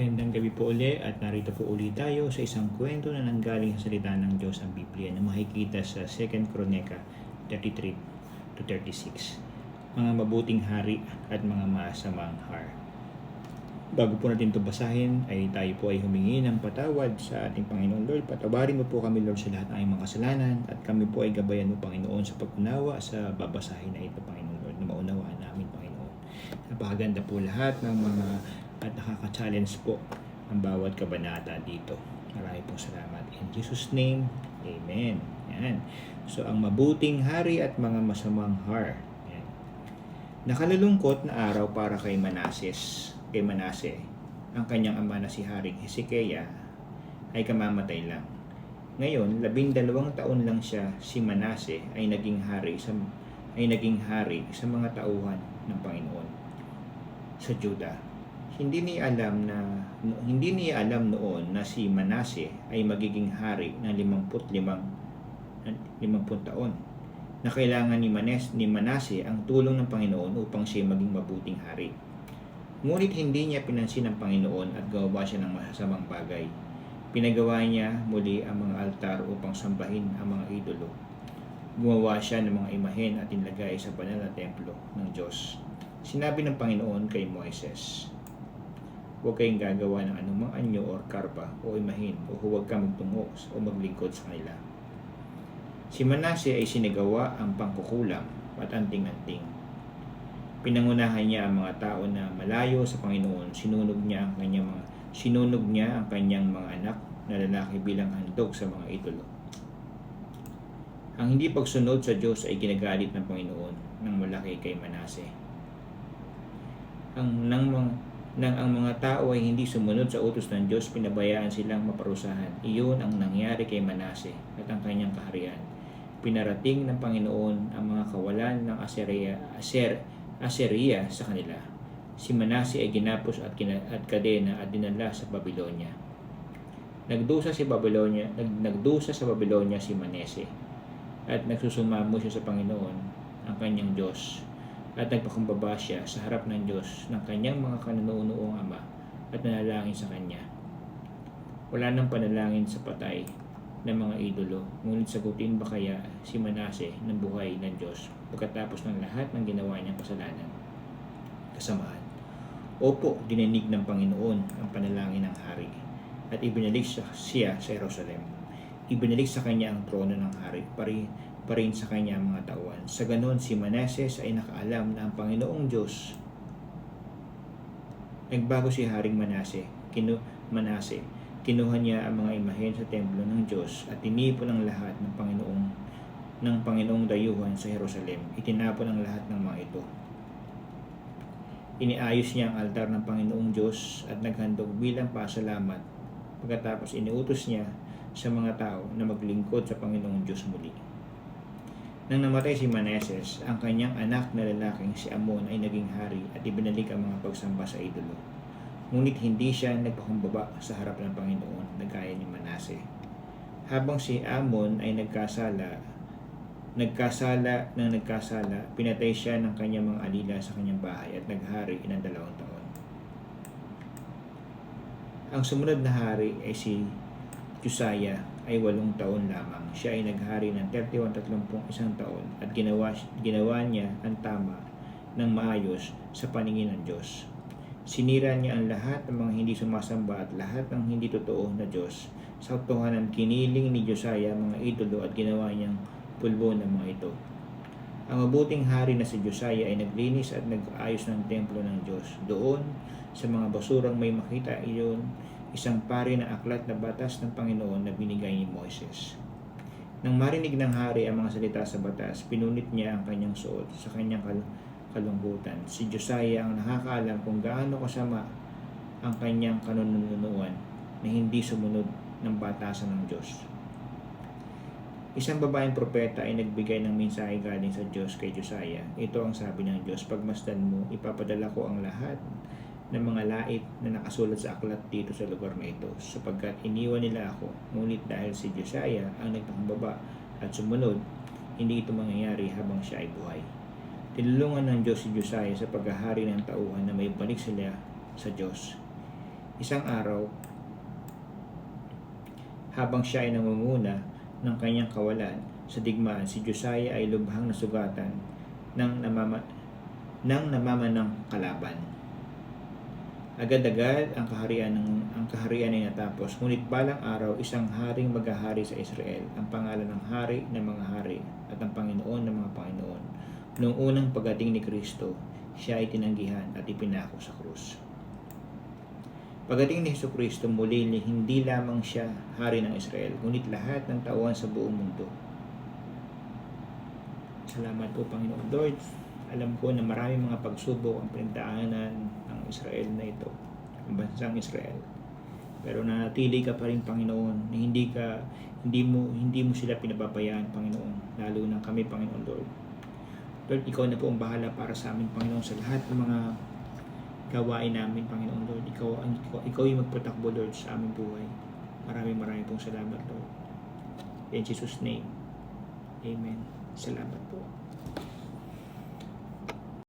Magandang gabi po uli at narito po uli tayo sa isang kwento na nanggaling sa salita ng Diyos ang Biblia na makikita sa 2 Chronica 33 to 36. Mga mabuting hari at mga masamang har. Bago po natin ito basahin ay tayo po ay humingi ng patawad sa ating Panginoon Lord. Patawarin mo po kami Lord sa lahat ng mga kasalanan at kami po ay gabayan mo Panginoon sa pag-unawa sa babasahin na ito Panginoon Lord na maunawaan namin Panginoon. Napakaganda po lahat ng mga at nakaka-challenge po ang bawat kabanata dito. Marami pong salamat. In Jesus' name, Amen. Yan. So, ang mabuting hari at mga masamang har. Yan. Nakalulungkot na araw para kay Manases, kay Manase. Ang kanyang ama na si Haring Hezekiah ay kamamatay lang. Ngayon, labindalawang taon lang siya, si Manase ay naging hari sa ay naging hari sa mga tauhan ng Panginoon sa Juda hindi niya alam na hindi niya alam noon na si Manase ay magiging hari ng 55 50 taon na kailangan ni Manes ni Manase ang tulong ng Panginoon upang siya maging mabuting hari. Ngunit hindi niya pinansin ng Panginoon at gawa siya ng masasamang bagay. Pinagawa niya muli ang mga altar upang sambahin ang mga idolo. Gumawa siya ng mga imahen at inlagay sa banal na templo ng Diyos. Sinabi ng Panginoon kay Moises, Huwag kayong gagawa ng anumang anyo or karpa o imahin o huwag ka magtungo o maglingkod sa kanila. Si Manase ay sinigawa ang pangkukulam at anting-anting. Pinangunahan niya ang mga tao na malayo sa Panginoon, sinunog niya ang kanyang mga sinunog niya ang kanyang mga anak na lalaki bilang handog sa mga idolo. Ang hindi pagsunod sa Diyos ay ginagalit ng Panginoon ng malaki kay Manase. Ang nang mga nang ang mga tao ay hindi sumunod sa utos ng Diyos, pinabayaan silang maparusahan. Iyon ang nangyari kay Manase at ang kanyang kaharian. Pinarating ng Panginoon ang mga kawalan ng Assyria, Assyr, Assyria sa kanila. Si Manase ay ginapos at, kina, at kadena at dinala sa Babylonia. Nagdusa si Babylonia, nag, nagdusa sa Babylonia si Manase at nagsusumamo siya sa Panginoon, ang kanyang Diyos at nagpakumbaba siya sa harap ng Diyos ng kanyang mga kanunoong ama at nanalangin sa kanya. Wala nang panalangin sa patay ng mga idolo, ngunit sagutin ba kaya si Manase ng buhay ng Diyos pagkatapos ng lahat ng ginawa niyang kasalanan? Kasamaan. Opo, dininig ng Panginoon ang panalangin ng hari at ibinalik siya sa Jerusalem. Ibinalik sa kanya ang trono ng hari, pari pa rin sa kanya mga tauhan. Sa ganon, si Manases ay nakaalam na ang Panginoong Diyos Nagbago si Haring Manase, kinu Manase. Kinuha niya ang mga imahen sa templo ng Diyos at tinipon ang lahat ng Panginoong ng Panginoong dayuhan sa Jerusalem. Itinapon ang lahat ng mga ito. Iniayos niya ang altar ng Panginoong Diyos at naghandog bilang pasalamat. Pagkatapos iniutos niya sa mga tao na maglingkod sa Panginoong Diyos muli. Nang namatay si Maneses, ang kanyang anak na lalaking si Amon ay naging hari at ibinalik ang mga pagsamba sa idolo. Ngunit hindi siya nagpakumbaba sa harap ng Panginoon na gaya ni Manase. Habang si Amon ay nagkasala, nagkasala ng nagkasala, pinatay siya ng kanyang mga alila sa kanyang bahay at naghari ng dalawang taon. Ang sumunod na hari ay si Josiah ay walong taon lamang. Siya ay naghari ng 31-30 isang taon at ginawa, ginawa niya ang tama ng maayos sa paningin ng Diyos. Sinira niya ang lahat ng mga hindi sumasamba at lahat ng hindi totoo na Diyos. Sa totohanan, kiniling ni Josiah mga idolo at ginawa niyang pulbo ng mga ito. Ang mabuting hari na si Josiah ay naglinis at nag-ayos ng templo ng Diyos. Doon, sa mga basurang may makita iyon, isang pari na aklat na batas ng Panginoon na binigay ni Moises. Nang marinig ng hari ang mga salita sa batas, pinunit niya ang kanyang suot sa kanyang kal- kalungkutan. Si Josiah ang nakakaalam kung gaano kasama ang kanyang kanununuan na hindi sumunod ng batasan ng Diyos. Isang babaeng propeta ay nagbigay ng mensahe galing sa Diyos kay Josiah. Ito ang sabi ng Diyos, pagmasdan mo, ipapadala ko ang lahat ng mga lait na nakasulat sa aklat dito sa lugar na ito sapagkat iniwan nila ako ngunit dahil si Josiah ang nagpakumbaba at sumunod hindi ito mangyayari habang siya ay buhay tinulungan ng Diyos si Josiah sa paghahari ng tauhan na may balik sila sa Diyos Isang araw, habang siya ay nangunguna ng kanyang kawalan sa digmaan, si Josiah ay lubhang nasugatan ng, namama, ng namamanang kalaban. Agad-agad ang kaharian ng ang kaharian ay natapos. Ngunit balang araw, isang haring maghahari sa Israel. Ang pangalan ng hari ng mga hari at ang Panginoon ng mga Panginoon. Noong unang pagdating ni Kristo, siya ay tinanggihan at ipinako sa krus. Pagdating ni Hesus Kristo, muli hindi lamang siya hari ng Israel, ngunit lahat ng tauhan sa buong mundo. Salamat po Panginoon Lord. Alam ko na maraming mga pagsubok ang pinagdaanan Israel na ito, ang bansang Israel. Pero nanatili ka pa rin Panginoon, na hindi ka hindi mo hindi mo sila pinababayaan Panginoon, lalo na kami Panginoon Lord. Lord, ikaw na po ang bahala para sa amin Panginoon sa lahat ng mga gawain namin Panginoon Lord. Ikaw ang ikaw, ikaw yung magpatakbo Lord sa aming buhay. Maraming maraming pong salamat Lord. In Jesus name. Amen. Salamat po.